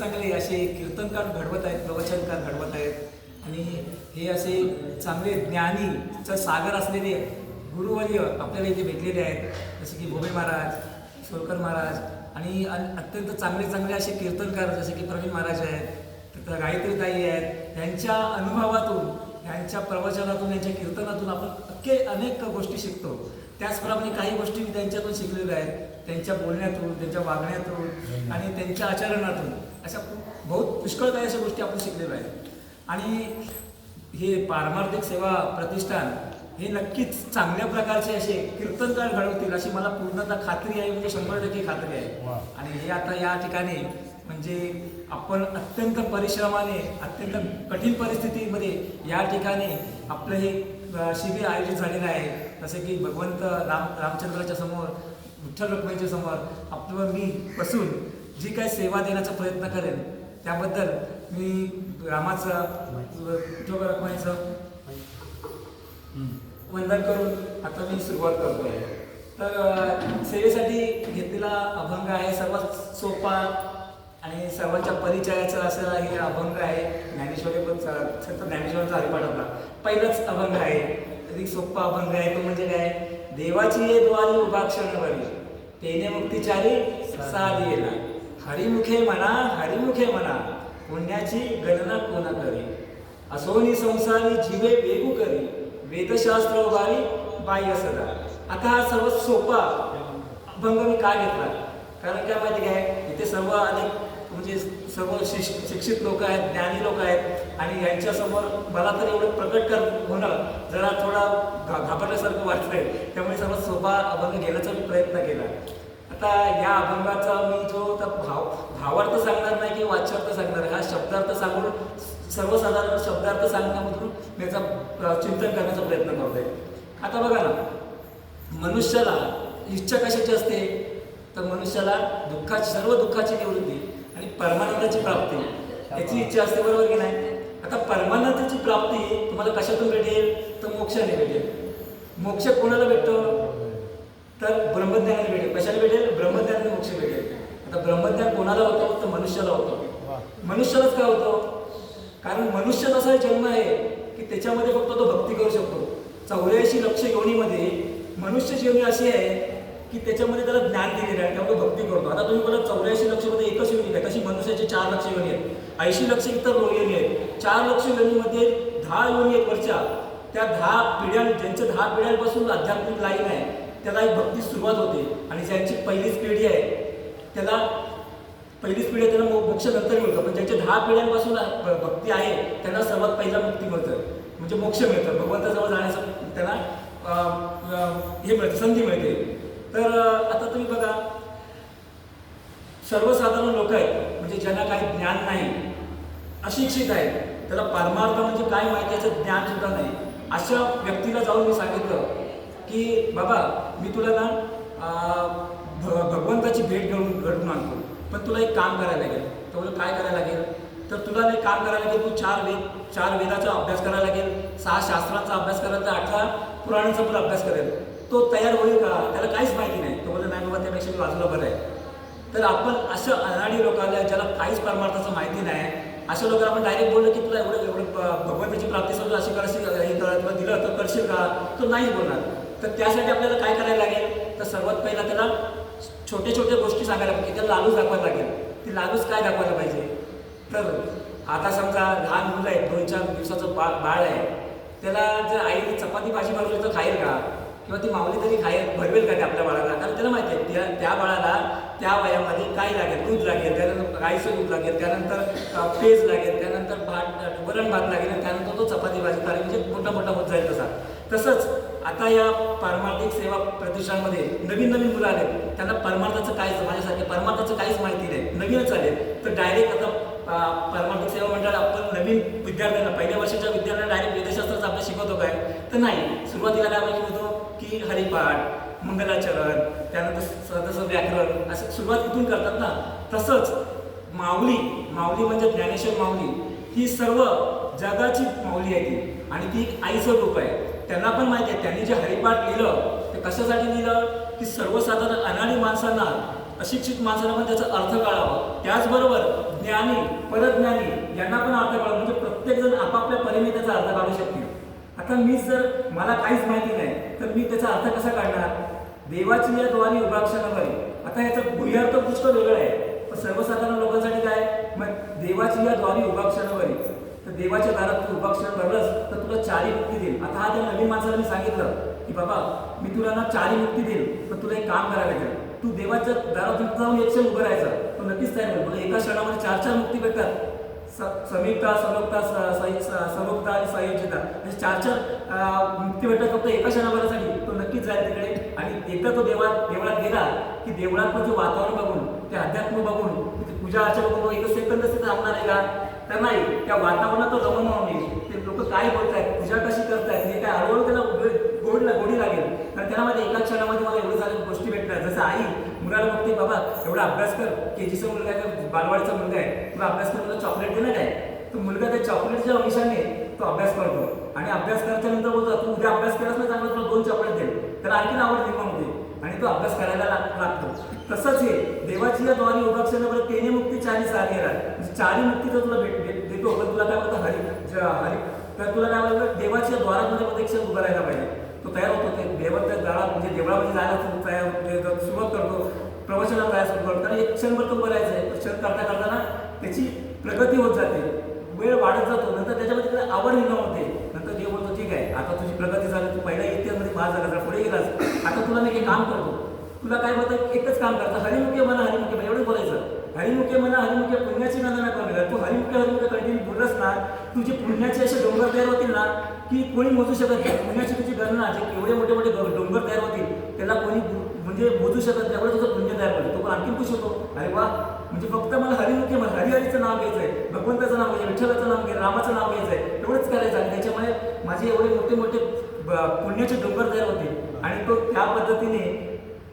चांगले असे कीर्तनकार घडवत आहेत प्रवचनकार घडवत आहेत. आणि हे असे चांगले ज्ञानीचं सागर असलेले गुरुवर्य आपल्याला इथे भेटलेले आहेत. जसे की भोबे महाराज सोलकर महाराज आणि अन- अत्यंत चांगले चांगले असे कीर्तनकार जसे की प्रवीण महाराज आहेत तिथं गायत्री ताई आहेत. यांच्या अनुभवातून यांच्या प्रवचनातून यांच्या कीर्तनातून आपण अख्खे अनेक गोष्टी शिकतो. त्याचप्रमाणे काही गोष्टी मी त्यांच्यातून शिकलेल्या आहेत. त्यांच्या बोलण्यातून त्यांच्या वागण्यातून आणि त्यांच्या आचरणातून अशा बहुत पुष्कळ काही अशा गोष्टी आपण शिकलेल्या आहेत. आणि हे पारमार्थिक सेवा प्रतिष्ठान हे नक्कीच चांगल्या प्रकारचे असे कीर्तनकार घडवतील अशी मला पूर्णतः खात्री आहे म्हणजे शंभर टक्के खात्री आहे. आणि हे आता या ठिकाणी म्हणजे आपण अत्यंत परिश्रमाने अत्यंत कठीण परिस्थितीमध्ये या ठिकाणी आपलं हे शिबिर आयोजित झालेलं आहे. जसे की भगवंत राम रामचंद्राच्या समोर विठ्ठल रुक्माईच्या समोर आपलं मी बसून जी काही सेवा देण्याचा प्रयत्न करेन त्याबद्दल मी रामाचं विठ्ठल रुक्माईचं वंदन करून आता मी सुरुवात आहे तर सेवेसाठी घेतलेला अभंग आहे सर्वात सोपा आणि सर्वांच्या परिचयाचा असं हे अभंग आहे. ज्ञानेश्वरी पण संत ज्ञानेश्वरांचा हरिपाठ होता. पहिलाच अभंग आहे. अधिक सोपा अभंग आहे तो म्हणजे काय? देवाची ये द्वारी उभा क्षणवरी तेने मुक्तिचारी साध येला हरिमुखे म्हणा हरिमुखे म्हणा पुण्याची गणना कोणा करी? असोनी संसारी जीवे वेगू करी. वेदशास्त्र उभारी बाह्य सदा. आता हा सर्व सोपा अभंग मी का घेतला? कारण काय माहिती काय? इथे सर्व अनेक म्हणजे सर्व शिक्षित लोक आहेत ज्ञानी लोक आहेत. आणि यांच्यासमोर मला तर एवढं प्रकट कर होणं जरा थोडा घा घाबरल्यासारखं वाटतंय. त्यामुळे सर्वात सोपा अभंग घेण्याचा मी प्रयत्न केला. आता या अभंगाचा मी जो आता भाव भावार्थ सांगणार नाही की वाच्यार्थ सांगणार हा शब्दार्थ सांगून सर्वसाधारण शब्दार्थ सांगण्यामधून मी याचा चिंतन करण्याचा प्रयत्न करतोय. आता बघा ना मनुष्याला इच्छा कशाची असते? तर मनुष्याला दुःखाची सर्व दुःखाची निवृत्ती आणि परमानंदाची प्राप्ती. याची इच्छा असते बरोबर की नाही? आता परमानंदाची प्राप्ती तुम्हाला कशातून भेटेल? तर मोक्षाने भेटेल. मोक्ष कोणाला भेटतो? तर ब्रह्मज्ञानाने भेटेल. कशाला भेटेल? ब्रह्मज्ञानाने मोक्ष भेटेल. आता ब्रह्मज्ञान कोणाला होतो? तर मनुष्याला होतो. मनुष्यालाच काय होतो? कारण मनुष्य असा जन्म आहे की त्याच्यामध्ये फक्त तो भक्ती करू शकतो. चौऱ्याऐंशी लक्ष योनीमध्ये मनुष्य जीवनी अशी आहे की त्याच्यामध्ये त्याला ज्ञान दिलेलं आहे त्यामुळे भक्ती करतो. आता तुम्ही मला चौऱ्याऐंशी लक्षमध्ये एकच योनी आहे. तशी मनुष्याचे चार लक्ष योनी आहेत. ऐंशी लक्ष इतर योनी आहेत. चार लक्ष योनीमध्ये दहा योनी आहेत वरच्या. त्या दहा पिढ्या ज्यांच्या दहा पिढ्यांपासून आध्यात्मिक लाईन आहे त्याला एक भक्ती सुरुवात होते. आणि ज्यांची पहिलीच पिढी आहे त्याला पहिलीच पिढी आहे त्याला मो- मोक्ष नंतर मिळतं. पण ज्यांच्या दहा पिढ्यांपासून भक्ती आहे त्यांना सर्वात पहिला मुक्ती मिळतं. म्हणजे मोक्ष मिळतं. भगवंताजवळ जाण्याचं त्यांना हे मिळतं संधी मिळते. तर आता तुम्ही बघा सर्वसाधारण लोक आहेत म्हणजे ज्यांना काही ज्ञान नाही अशिक्षित आहेत त्याला परमार्थ म्हणजे काय माहिती याचं ज्ञान सुद्धा नाही. अशा व्यक्तीला जाऊन मी सांगितलं की बाबा मी तुला ना भ- भगवंताची भेट घडून घडून आणतो. पण तुला एक काम करायला लागेल. तर बोललो, काय करायला लागेल? तर तुला एक काम करायला लागेल तू चार वेद चार वेदाचा अभ्यास करायला लागेल सहा शास्त्रांचा अभ्यास करायला तर अठरा पुराणांचा पण अभ्यास करेल. तो तयार होईल का? त्याला काहीच माहिती नाही. तो म्हणजे नाही बाबा त्यापेक्षा मी बाजूला बरं आहे. तर आपण अशा अनाडी लोकांना ज्याला काहीच परमार्थाचं माहिती नाही अशा लोकांना आपण डायरेक्ट बोललो की तुला एवढं एवढं भगवंताची प्राप्ती समजा अशी करशील हे कर तुला दिलं तर करशील का? तो नाही बोलणार. तर त्यासाठी आपल्याला काय करायला लागेल? तर सर्वात पहिला त्याला छोट्या छोट्या गोष्टी सांगायला पाहिजे. त्याला लालूच दाखवायला लागेल. ती लालूच काय दाखवायला पाहिजे? तर आता समजा लहान मुलं आहेत दोन चार दिवसाचं बा बाळ आहे. त्याला जर आईने चपाती भाजी बनवली तर खाईल का? किंवा ती माऊली तरी खाय भरवेल का ते आपल्या बाळाला? कारण त्याला माहिती आहे त्या त्या बाळाला त्या वयामध्ये काय लागेल? दूध लागेल त्यानंतर गाईचं दूध लागेल त्यानंतर पेज लागेल त्यानंतर भात वरण भात लागेल त्यानंतर तो चपाती भाजी खाली म्हणजे मोठा मोठा होत जाईल तसा. तसंच आता या पारमार्थिक सेवा प्रतिष्ठानमध्ये नवीन नवीन मुलं आले त्यांना परमार्थाचं काहीच माझ्यासारखे परमार्थाचं काहीच माहिती नाही. नवीनच आले तर डायरेक्ट आता परमार्थिक सेवा मंडळ आपण नवीन विद्यार्थ्यांना पहिल्या वर्षाच्या विद्यार्थ्यांना डायरेक्ट वेदशास्त्रच आपण शिकवतो काय? तर नाही. सुरुवातीला काय आपण की हरिपाठ मंगलाचरण त्यानंतर स- तसं व्याकरण असं सुरुवात इथून करतात ना. तसंच माऊली माऊली म्हणजे ज्ञानेश्वर माऊली ही सर्व जगाची माऊली आहे ती. आणि ती एक आईचं रूप आहे. त्यांना पण माहिती आहे त्यांनी जे हरिपाठ लिहिलं ते कशासाठी लिहिलं? की सर्वसाधारण अनाडी माणसांना अशिक्षित माणसाला पण त्याचा अर्थ कळावा. त्याचबरोबर ज्ञानी परज्ञानी यांना पण अर्थ कळावा. म्हणजे प्रत्येकजण आपापल्या परीने त्याचा अर्थ काढू शकतील. तर मी जर मला काहीच माहिती नाही. तर मी त्याचा अर्थ कसा काढणार? देवाची या द्वारी उपाक्षणा बरी आता याचा गुह्यार्थ पुष्कळ वेगळं आहे. पण सर्वसाधारण लोकांसाठी काय? मग देवाची या द्वारी उपाक्षणा बरी तर देवाच्या दारात तू उपाक्षण भरलंस तर तुला चारी मुक्ती देईल. आता हा त्या नवीन माणसाला मी सांगितलं की बाबा मी तुला ना चारी मुक्ती देईल तर तुला एक काम करायला लागेल तू देवाच्या दारातून जाऊन एकशे उभं राहायचं. तो नक्कीच तयार होईल. तुला एका क्षणामध्ये चार चार मुक्ती भेटतात. समीपता समोक्ता स- आणि संयोजिता म्हणजे चार चार मुक्ती भेटतात फक्त एका क्षणाभरासाठी. तो नक्कीच जाईल तिकडे. आणि एकदा तो देवा देवळात गेला की देवळातलं जे वातावरण बघून ते अध्यात्म बघून तिथे पूजा अर्चा बघून एक सेकंद तिथे थांबणार आहे का? तर नाही. त्या वातावरणात तो रमण म्हणून ते लोक काय बोलतायत? पूजा कशी करतायत हे काय हळूहळू त्याला गोड- गोड गोडी लागेल कारण त्यामध्ये एका क्षणामध्ये मला एवढ्या साऱ्या गोष्टी भेटतात जसं आई मुलाला बघते बाबा एवढा अभ्यास कर. केजीचा मुलगा आहे बालवाडीचा मुलगा आहे. तुला अभ्यास कर तुला चॉकलेट देणार आहे तो मुलगा त्या चॉकलेटच्या अमिषाने तो अभ्यास करतो. आणि अभ्यास करायच्या नंतर बोलतो तू उद्या अभ्यास केलास ना चांगला तुला दोन चॉकलेट देईल. त्याला आणखीन आवड निर्माण होते. आणि तो अभ्यास करायला लागतो. तसंच हे देवाची या द्वारी उपाक्षणावर तेने मुक्ती चारी सारी म्हणजे चारी मुक्ती तर तुला भेट देतो पण तुला काय म्हणतो हरी हरी तर तुला काय म्हणतं देवाच्या द्वारामध्ये प्रत्यक्ष उभं राहायला पाहिजे. तो तयार होतो. ते देवाच्या दारात म्हणजे देवळामध्ये जायला तयार सुरुवात करतो. प्रवचनाला प्रयास सुरू एक क्षणभर तो बोलायचा आहे क्षण करता करताना त्याची प्रगती होत जाते. वेळ वाढत जातो नंतर त्याच्यामध्ये त्याला आवड निर्माण होते. नंतर देव बोलतो ठीक आहे आता तुझी प्रगती झाली तू पहिल्या इतिहासमध्ये पास झाला तर पुढे गेलास. आता तुला मी हे काम करतो. तुला काय बोलतं एकच काम करतं. हरिमुखे म्हणा हरिमुखे म्हणा एवढं बोलायचं. हरिमुखे म्हणा हरिमुखे पुण्याची गणना कमी तू हरिमुखे हरिमुखे कंटिन्यू बोललास ना तुझे पुण्याचे असे डोंगर तयार होतील ना की कोणी मोजू शकत नाही. पुण्याची तुझी गणना जे एवढे मोठे मोठे डोंगर तयार होतील त्याला कोणी म्हणजे मोजू शकत नाही एवढं पुण्य तयार होतो तो पण आणखी खुश होतो. अरे वा. म्हणजे फक्त मला हरिमुखे म्हणा हरिहरीचं नाव घ्यायचं आहे भगवंताचं नाव घ्यायचं विठ्ठलाचं नाव घ्यायचं रामाचं नाव घ्यायचं आहे एवढंच करायचं आणि त्याच्यामुळे माझे एवढे मोठे मोठे ब- पुण्याचे डोंगर तयार होते. आणि तो त्या पद्धतीने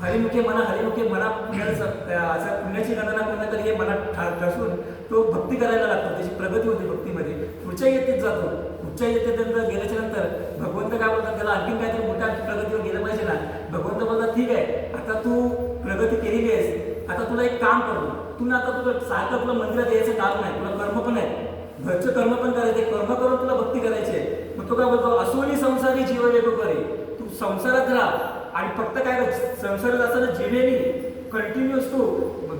हरिमुखे म्हणा हरिमुखे म्हणा पुण्याचं असं पुण्याची गणना करणं तरी हे मनात ठा- ठसून तो भक्ती करायला लागतो. त्याची प्रगती होती भक्तीमध्ये. पुढच्या येतेच जातो. उच्च येतेपर्यंत गेल्याच्यानंतर भगवंत काय बोलतात? त्याला आणखीन काहीतरी मोठ्या प्रगतीवर गेलं पाहिजे ना. भगवंत बोलतात ठीक आहे आता तू प्रगती केलेली आहेस. आता तुला एक काम करतो तुला आता तुला सारखं तुला मंदिरात यायचं काम नाही. तुला कर्म पण आहे. घरचं कर्म पण करायचे कर्म करून तुला भक्ती करायची आहे. मग तो काय बोलतो? असोनी संसारी जीव वेगळं करे. तू संसारात राहा. आणि फक्त काय संसारात असताना जिवेनी कंटिन्युअस तू.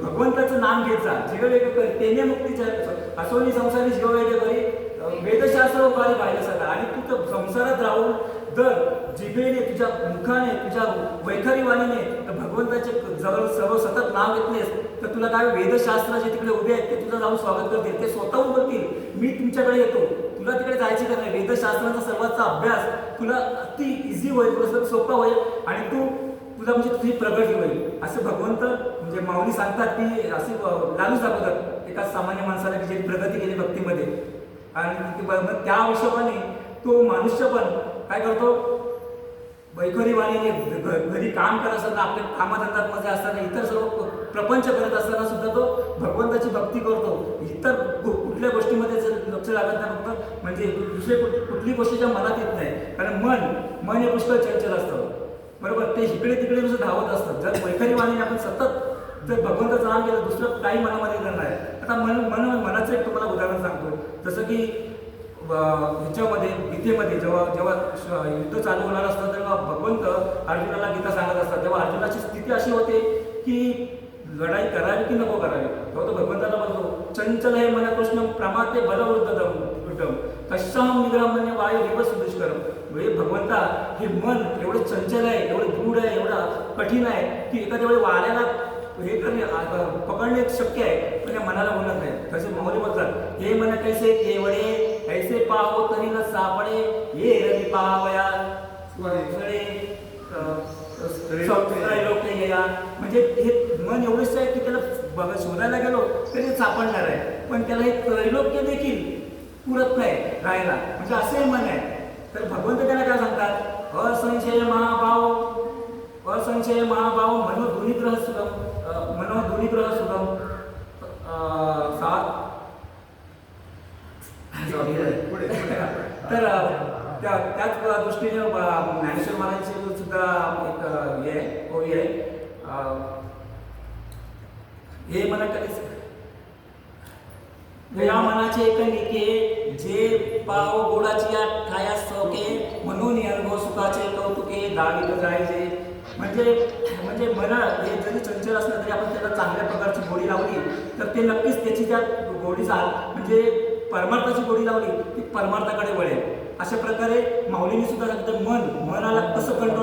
भगवंताचं नाम घेत जा. जीव वेगळं कर. तेने मुक्तीच्या असोनी संसारी जीव वेगळं करे पाहिलं सगळं आणि तू तर संसारात राहून दर जिभेने तुझ्या मुखाने तुझ्या वैखरीवाणीने तर भगवंताचे जवळ सर्व सतत नाव घेतलेस तर तुला काय वेदशास्त्र जे तिकडे उभे आहेत ते तुझं जाऊन स्वागत करतील. ते स्वतःहून बोलतील मी तुमच्याकडे येतो. तुला तिकडे जायची गरज नाही. वेदशास्त्राचा सर्वांचा अभ्यास तुला अति इझी होईल तुला सोपा होईल आणि तू तुला म्हणजे तुझी प्रगती होईल. असं भगवंत म्हणजे माऊली सांगतात की असे लालूच दाखवतात एका सामान्य माणसाला की जे प्रगती केली भक्तीमध्ये. आणि मग त्या हिशोबाने तो मनुष्य पण काय करतो? वैखरीवाणीने घरी काम करत असताना आपल्या कामाधंद्यात मध्ये असताना इतर सर्व प्रपंच करत असताना सुद्धा तो भगवंताची भक्ती करतो. इतर कु- कुठल्या गोष्टीमध्ये जर लक्ष लागत नाही फक्त म्हणजे दुसरे कुठली गोष्टीच्या मनात येत नाही. कारण मन मन हे पुष्कळ चंचल असतं. बरोबर? ते इकडे तिकडे नुसतं धावत असतं. जर वैखरीवाणीने आपण सतत जर भगवंताचं नाम केलं दुसरं काही मनामध्ये करणार आहे आता मन मन मनाचं एक तुम्हाला उदाहरण सांगतो. जसं की ह्याच्यामध्ये गीतेमध्ये जेव्हा जेव्हा युद्ध चालू होणार असतं तेव्हा भगवंत अर्जुनाला गीता सांगत असतात. तेव्हा अर्जुनाची स्थिती अशी होते की लढाई करावी की नको करावी? तेव्हा तो भगवंताला म्हणतो चंचल हे मला कृष्ण प्रमाते बलवृद्धम कशाम निग्रामने वायू दिवस दुष्करम म्हणजे भगवंता हे मन एवढं चंचल आहे एवढं दृढ आहे एवढं कठीण आहे की एखाद्या वेळी वाऱ्याला हे करणे पकडणे शक्य आहे पण या मनाला बोलत नाही. तसे माऊली बोलतात हे मन कैसे केवडे ऐसे पाहो तरी न सापडे ये रवी पाहावया म्हणजे हे मन एवढंच आहे की त्याला बघा शोधायला गेलो तरी सापडणार आहे. पण त्याला हे त्रैलोक्य देखील पुरत नाही राहायला. म्हणजे असे मन आहे. तर भगवंत त्याला काय सांगतात? असंशय महाभाव असंशय महाभाव मनोधुनिग्रह सुगम. अं, मनोधुनिग्रह सुगम सात तर त्या त्याच दृष्टीने ज्ञानेश्वर महाराजांची सुद्धा एक हे आहे ओवी आहे. हे मला कधीच या मनाचे कणिके जे पाव गोडाची ठाया सोके म्हणून अनुभव सुखाचे कौतुके दावित जायचे. म्हणजे म्हणजे मन हे जरी चंचल असलं तरी आपण त्याला चांगल्या प्रकारची गोडी लावली तर ते नक्कीच त्याची त्या गोडीचा म्हणजे परमार्थाची गोडी लावली ती परमार्थाकडे वळेल. अशा प्रकारे माऊलीने सुद्धा सांगितलं मन मनाला कसं कंट्रोल